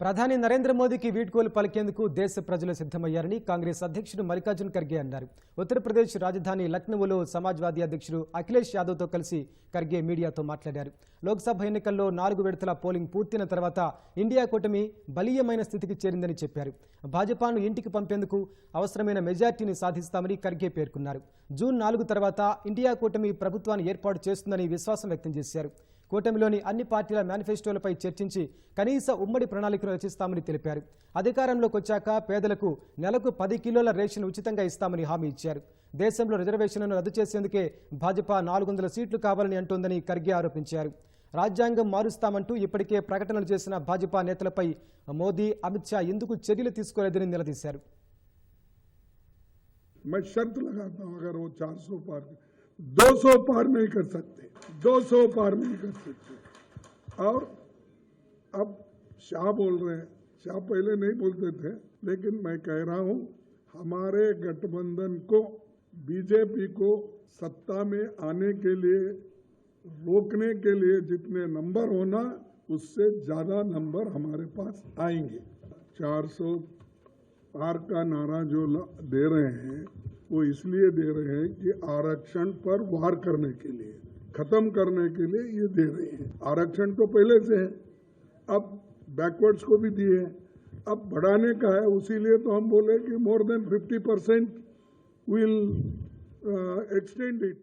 ప్రధాని నరేంద్ర మోదీకి వీడ్కోలు పలికేందుకు దేశ ప్రజలు సిద్ధమయ్యారని కాంగ్రెస్ అధ్యక్షుడు మల్లికార్జున్ ఖర్గే అన్నారు. ఉత్తరప్రదేశ్ రాజధాని లక్నోలో సమాజ్వాదీ అధ్యక్షుడు అఖిలేష్ యాదవ్తో కలిసి ఖర్గే మీడియాతో మాట్లాడారు. లోక్సభ ఎన్నికల్లో నాలుగు విడతల పోలింగ్ పూర్తయిన తర్వాత ఇండియా కూటమి బలీయమైన స్థితికి చేరిందని చెప్పారు. భాజపాను ఇంటికి పంపేందుకు అవసరమైన మెజార్టీని సాధిస్తామని ఖర్గే పేర్కొన్నారు. జూన్ నాలుగు తర్వాత ఇండియా కూటమి ప్రభుత్వాన్ని ఏర్పాటు చేస్తుందని విశ్వాసం వ్యక్తం చేశారు. కూటమిలోని అన్ని పార్టీల మేనిఫెస్టోలపై చర్చించి కనీస ఉమ్మడి ప్రణాళికను రచిస్తామని తెలిపారు అధికారంలోకి వచ్చాక పేదలకు నెలకు పది కిలోల రేషన్ ఉచితంగా ఇస్తామని హామీ ఇచ్చారు దేశంలో రిజర్వేషన్లను రద్దు చేసేందుకే భాజపా నాలుగు వందల సీట్లు కావాలని అంటోందని ఖర్గే ఆరోపించారు రాజ్యాంగం మారుస్తామంటూ ఇప్పటికే ప్రకటనలు చేసిన భాజపా నేతలపై మోదీ అమిత్ షా ఎందుకు చర్యలు తీసుకోలేదని నిలదీశారు मैं शर्त लगाता हूं अगर वो 400 पार 200 पार नहीं कर सकते 200 पार नहीं कर सकते और अब शाह बोल रहे हैं। शाह पहले नहीं बोलते थे, लेकिन मैं कह रहा हूँ, हमारे गठबंधन को, बीजेपी को सत्ता में आने के लिए, रोकने के लिए जितने नंबर होना, उससे ज़्यादा नंबर हमारे पास आएँगे। 400 पार का नारा जो दे रहे हैं, वो इसलिए दे रहे हैं कि आरक्षण पर वार करने के लिए। खत्म करने के लिए ये दे रही है। आरक्षण तो पहले से है। अब बैकवर्ड्स को भी दिए हैं। अब बढ़ाने का है, उसी लिए तो हम बोले कि more than 50 percent will extend it